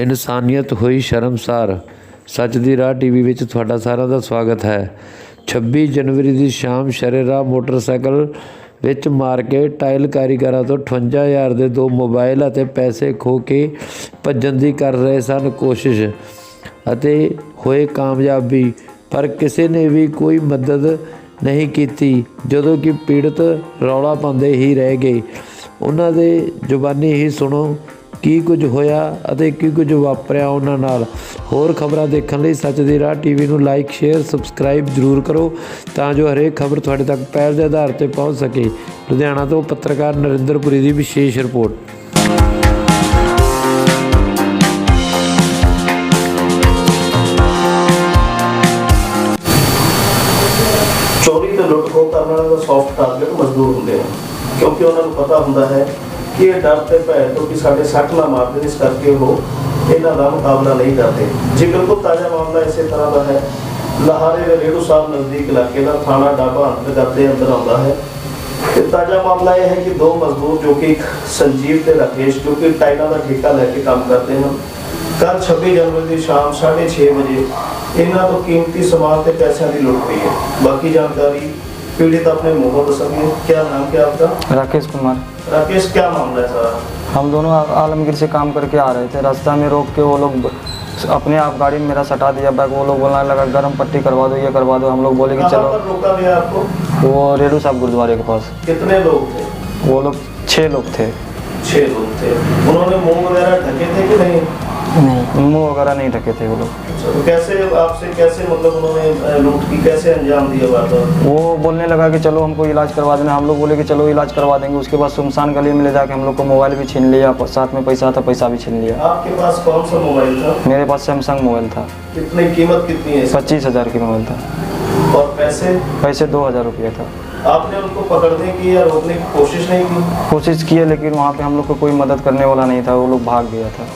ਇਨਸਾਨੀਅਤ ਹੋਈ ਸ਼ਰਮਸਾਰ। ਸੱਚ ਦੀ ਰਾਹ ਟੀਵੀ ਵਿੱਚ ਤੁਹਾਡਾ ਸਾਰਿਆਂ ਦਾ ਸਵਾਗਤ ਹੈ। 26 ਜਨਵਰੀ ਦੀ ਸ਼ਾਮ ਸ਼ਰੇਰਾਹ ਮੋਟਰਸਾਈਕਲ ਵਿੱਚ ਮਾਰ ਕੇ ਟਾਇਲ ਕਾਰੀਗਰਾਂ ਤੋਂ 58000 ਦੇ ਦੋ ਮੋਬਾਈਲ ਅਤੇ ਪੈਸੇ ਖੋ ਕੇ ਭੱਜਣ ਦੀ ਕਰ ਰਹੇ ਸਨ ਕੋਸ਼ਿਸ਼ ਅਤੇ ਹੋਏ ਕਾਮਯਾਬੀ। ਪਰ ਕਿਸੇ ਨੇ ਵੀ ਕੋਈ ਮਦਦ ਨਹੀਂ ਕੀਤੀ, ਜਦੋਂ ਕਿ ਪੀੜਤ ਰੌਲਾ ਪਾਉਂਦੇ ਹੀ ਰਹਿ ਗਏ। ਉਹਨਾਂ ਦੇ ਜ਼ੁਬਾਨੀ ਹੀ ਸੁਣੋ ਕੀ ਕੁਝ ਹੋਇਆ ਅਤੇ ਕੀ ਕੁਝ ਵਾਪਰਿਆ ਉਹਨਾਂ ਨਾਲ? ਹੋਰ ਖਬਰਾਂ ਦੇਖਣ ਲਈ ਸੱਚ ਦੀ ਰਾਹ ਟੀਵੀ ਨੂੰ ਲਾਈਕ, ਸ਼ੇਅਰ, ਸਬਸਕ੍ਰਾਈਬ ਜ਼ਰੂਰ ਕਰੋ ਤਾਂ ਜੋ ਹਰੇਕ ਖਬਰ ਤੁਹਾਡੇ ਤੱਕ ਪਹਿਲ ਦੇ ਆਧਾਰ ਤੇ ਪਹੁੰਚ ਸਕੇ। ਲੁਧਿਆਣਾ ਤੋਂ ਪੱਤਰਕਾਰ ਨਰਿੰਦਰਪੁਰੀ ਦੀ ਵਿਸ਼ੇਸ਼ ਰਿਪੋਰਟ। ਚੋਰੀ ਤੇ ਲੁੱਟ ਖੋਹ ਕਰਨ ਵਾਲੇ ਦਾ ਸੌਫਟ ਟਾਰਗੇਟ ਮਜ਼ਦੂਰ ਹੁੰਦੇ ਹਨ, ਕਿਉਂਕਿ ਉਹਨਾਂ ਨੂੰ ਪਤਾ ਹੁੰਦਾ ਹੈ ਕਿ ਇਹ ਡਰ ਤੇ ਭੈ ਤੋਂ ਕਿ ਸਾਡੇ ਸੱਟ ਨਾ ਮਾਰ ਦੇਣ, ਇਸ ਕਰਕੇ ਉਹ ਇਹਨਾਂ ਦਾ ਮੁਕਾਬਲਾ ਨਹੀਂ ਕਰਦੇ। ਜੀ ਬਿਲਕੁਲ ਤਾਜ਼ਾ ਮਾਮਲਾ ਇਸੇ ਤਰ੍ਹਾਂ ਦਾ ਹੈ, ਲਹਾਰੇ ਦੇ ਰੇੜੂ ਸਾਹਿਬ ਨਜ਼ਦੀਕ ਇਲਾਕੇ ਦਾ ਥਾਣਾ ਡਾਬਾ ਅੰਤਰਗਤ ਦੇ ਅੰਦਰ ਆਉਂਦਾ ਹੈ। ਤੇ ਤਾਜ਼ਾ ਮਾਮਲਾ ਇਹ ਹੈ ਕਿ ਦੋ ਮਜ਼ਦੂਰ ਜੋ ਕਿ ਇੱਕ ਸੰਜੀਵ ਤੇ ਰਾਕੇਸ਼, ਜੋ ਕਿ ਟਾਈਲਾਂ ਦਾ ਠੇਕਾ ਲੈ ਕੇ ਕੰਮ ਕਰਦੇ ਹਨ ਕੱਲ 26 ਜਨਵਰੀ ਦੀ ਸ਼ਾਮ 6:30 ਵਜੇ ਇਹਨਾਂ ਤੋਂ ਕੀਮਤੀ ਸਮਾਨ ਤੇ ਪੈਸਿਆਂ ਦੀ ਲੁੱਟ ਹੋਈ ਹੈ। ਬਾਕੀ ਜਾਣਕਾਰੀ पीड़ित अपने मुँह में दसेंगे क्या नाम क्या आपका? राकेश कुमार। राकेश क्या मामला है सारा? हम दोनों आलमगीर से काम करके आ रहे थे। रास्ता में रोक के वो लोग अपने आप गाड़ी में मेरा सटा दिया बैग वो लोग बोलने लगा गर्म पट्टी करवा दो ये करवा दो। हम लोग बोले कि चलो। रोका गया आपको? वो रेडू साहब गुरुद्वारे के पास। कितने लोग थे? वो लोग छः लोग थे। छह लोग थे। उन्होंने मुँह वगैरह ढके थे कि नहीं? नहीं। मुँह वगैरह नहीं ढके थे वो लोग। तो कैसे आपसे कैसे मतलब उन्होंने लूट की कैसे अंजाम दिया वारदात वो बोलने लगा कि चलो हमको इलाज करवा देना। हम लोग बोले कि चलो इलाज करवा देंगे। उसके बाद सुमसान गली में ले जाके हम लोग को मोबाइल भी छीन लिया साथ में पैसा था पैसा भी छीन लिया। आपके पास कौन सा मोबाइल था? मेरे पास सैमसंग मोबाइल था। कितनी कीमत कितनी है पच्चीस हज़ार की मोबाइल था। और पैसे? पैसे दो हज़ार रुपया था। आपने उनको पकड़ने की या रोकने की कोशिश नहीं की? कोशिश की है लेकिन वहाँ पे हम लोग को कोई मदद करने वाला नहीं था। वो लोग भाग गया था।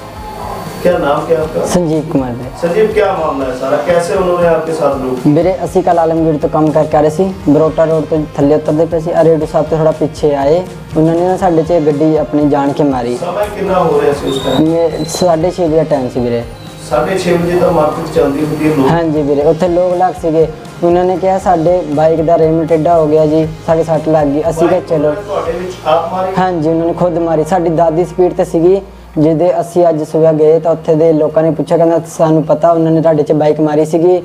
क्या नाम क्या आपका ਸੰਜੀਵ ਕੁਮਾਰ ਦੇ संजीव क्या मामला है सारा कैसे उन्होंने आपके साथ लूट ਵੀਰੇ ਅਸੀਂ ਕੱਲ ਆਲਮਗੀਰ ਤੋਂ ਕੰਮ ਕਰਕੇ ਆ ਰਹੇ ਸੀ ਬਰੋਟਾ ਰੋਡ ਤੋਂ ਥੱਲੇ ਉਤਰਦੇ ਪਏ ਸੀ ਅਰੇਡੂ ਸਾਹਿਬ ਤੋਂ ਥੋੜਾ ਪਿੱਛੇ ਆਏ ਉਹਨਾਂ ਨੇ ਨਾ ਸਾਡੇ 'ਚ ਗੱਡੀ ਆਪਣੀ ਜਾਣ ਕੇ ਮਾਰੀ समय कितना हो रहा है उस टाइम ਮੇ- ਸਾਢੇ ਛੇ ਵਜੇ ਟਾਈਮ ਸੀ ਵੀਰੇ साढ़े छह बजे तक मार्केट चलती होती है लोग ਹਾਂਜੀ ਵੀਰੇ ਉੱਥੇ ਲੋਕ ਲੱਗ ਸੀਗੇ ਉਹਨਾਂ ਨੇ ਕਿਹਾ ਸਾਡੇ ਬਾਈਕ ਦਾ ਰੇਮ ਟੇਢਾ ਹੋ ਗਿਆ ਜੀ ਸਾਡੇ ਸੱਟ ਲੱਗ ਗਈ ਅਸੀਂ ਕਿਹਾ ਚਲੋ ਤੁਹਾਡੇ ਵਿੱਚ ਆਪ ਮਾਰੀ ਹਾਂਜੀ ਉਹਨਾਂ ਨੇ ਖੁਦ ਮਾਰੀ ਸਾਡੀ ਦਾਦੀ ਸਪੀਡ ਤੇ ਸੀਗੀ ਜਿਹਦੇ ਅਸੀਂ ਅੱਜ ਸਵੇਰ ਗਏ ਤਾਂ ਉੱਥੇ ਦੇ ਲੋਕਾਂ ਨੇ ਪੁੱਛਿਆ ਕਹਿੰਦਾ ਸਾਨੂੰ ਪਤਾ ਉਹਨਾਂ ਨੇ ਤੁਹਾਡੇ 'ਚ ਬਾਈਕ ਮਾਰੀ ਸੀਗੀ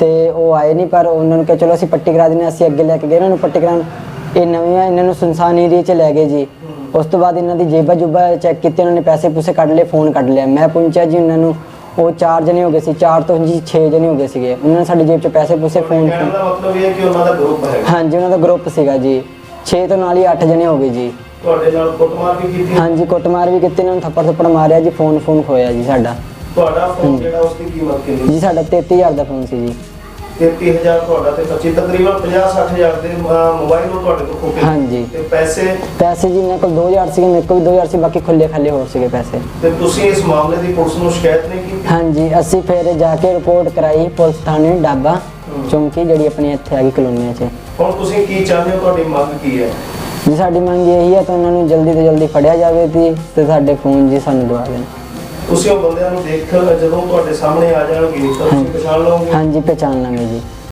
ਤੇ ਉਹ ਆਏ ਨਹੀਂ ਪਰ ਉਹਨਾਂ ਨੂੰ ਕਿਹਾ ਚਲੋ ਅਸੀਂ ਪੱਟੀ ਕਰਾ ਦਿੰਦੇ ਹਾਂ। ਅਸੀਂ ਅੱਗੇ ਲੈ ਕੇ ਗਏ ਉਹਨਾਂ ਨੂੰ ਪੱਟੀ ਕਰਾਉਣ। ਇਹ ਨਵੀਆਂ ਇਹਨਾਂ ਨੂੰ ਸੁਨਸਾਨ ਏਰੀਏ 'ਚ ਲੈ ਗਏ ਜੀ। ਉਸ ਤੋਂ ਬਾਅਦ ਇਹਨਾਂ ਦੀ ਜੇਬਾਂ ਜੁਬਾ ਚੈੱਕ ਕੀਤੇ ਉਹਨਾਂ ਨੇ ਪੈਸੇ ਪੂਸੇ ਕੱਢ ਲਏ ਫੋਨ ਕੱਢ ਲਿਆ। ਮੈਂ ਪੁੱਛਿਆ ਜੀ ਉਹਨਾਂ ਨੂੰ ਉਹ ਚਾਰ ਜਣੇ ਹੋ ਗਏ ਸੀ ਚਾਰ ਤੋਂ ਜੀ 6 ਜਣੇ ਹੋ ਗਏ ਸੀਗੇ। ਉਹਨਾਂ ਨੇ ਸਾਡੀ ਜੇਬ 'ਚ ਪੈਸੇ ਪੂਸੇ ਫੋਨ ਕਹਿਣ ਦਾ ਮਤਲਬ ਇਹ ਹੈ ਕਿ ਉਹਨਾਂ ਦਾ ਗਰੁੱਪ ਹੈ ਹਾਂਜੀ ਉਹਨਾਂ ਦਾ ਗਰੁੱਪ ਸੀਗਾ ਜੀ। 6 ਤੋਂ ਨਾਲ ਹੀ 8 ਜਣੇ ਹੋ ਗਏ ਜੀ। ਤੁਹਾਡੇ ਨਾਲ ਕੁੱਟਮਾਰ ਵੀ ਕੀਤੀ? ਹਾਂਜੀ ਕੁੱਟਮਾਰ ਵੀ ਕੀਤੀ ਇਹਨਾਂ ਨੂੰ ਥੱਪੜ ਥੱਪੜ ਮਾਰਿਆ ਜੀ ਫੋਨ ਫੋਨ ਖੋਇਆ ਜੀ ਸਾਡਾ। ਤੁਹਾਡਾ ਫੋਨ ਜਿਹੜਾ ਉਸ ਦੀ ਕੀਮਤ ਕਿੰਨੀ ਜੀ ਸਾਡਾ 33000 ਦਾ ਫੋਨ ਸੀ ਜੀ। 33000 ਤੁਹਾਡਾ ਤੇ 25 ਤਕਰੀਬਨ 50 60000 ਦੇ ਮੋਬਾਈਲ ਉਹ ਤੁਹਾਡੇ ਤੋਂ ਖੋ ਕੇ ਹਾਂਜੀ। ਤੇ ਪੈਸੇ? ਪੈਸੇ ਜੀ ਮੇਰੇ ਕੋਲ 2000 ਸੀਗੇ ਮੇਰੇ ਕੋਲ ਵੀ 2000 ਸੀ ਬਾਕੀ ਖੁੱਲੇ ਖਾਲੇ ਹੋਰ ਸੀਗੇ ਪੈਸੇ। ਤੇ ਤੁਸੀਂ ਇਸ ਮਾਮਲੇ ਦੀ ਪੁਲਿਸ ਨੂੰ ਸ਼ਿਕਾਇਤ ਨਹੀਂ ਕੀਤੀ? ਹਾਂਜੀ ਅਸੀਂ ਫਿਰ ਜਾ ਕੇ ਰਿਪੋਰਟ ਕਰਾਈ ਪੁਲਿਸ ਥਾਣੇ ਡਾਬਾ ਚੌਂਕੀ ਜਿਹੜੀ ਆਪਣੀ ਇੱਥੇ ਹੈਗੀ ਕਲੋਨੀਆਂ 'ਚ। ਹੁਣ ਤੁਸੀਂ ਕੀ ਚਾਹੁੰਦੇ ਹੋ? ਤੁਹਾਡੀ ਮੰਗ ਕੀ ਹੈ? ਜੀ ਸਾਡੀ ਮੰਗ ਇਹੀ ਹੈ ਤਾਂ ਉਹਨਾਂ ਨੂੰ ਜਲਦੀ ਤੋਂ ਜਲਦੀ ਫੜਿਆ ਜਾਵੇ ਤੇ ਤੇ ਸਾਡੇ ਫੋਨ ਜੀ ਸਾਨੂੰ ਦਵਾ ਦੇਣ। ਤੁਸੀਂ ਉਹ ਬੰਦਿਆਂ ਨੂੰ ਦੇਖ ਜਦੋਂ ਤੁਹਾਡੇ ਸਾਹਮਣੇ ਆ ਜਾਣਗੇ ਤਾਂ ਤੁਸੀਂ ਪਛਾਣ ਲਓਗੇ। ਹਾਂਜੀ ਪਹਿਚਾਨ ਲਾਂਗੇ ਜੀ।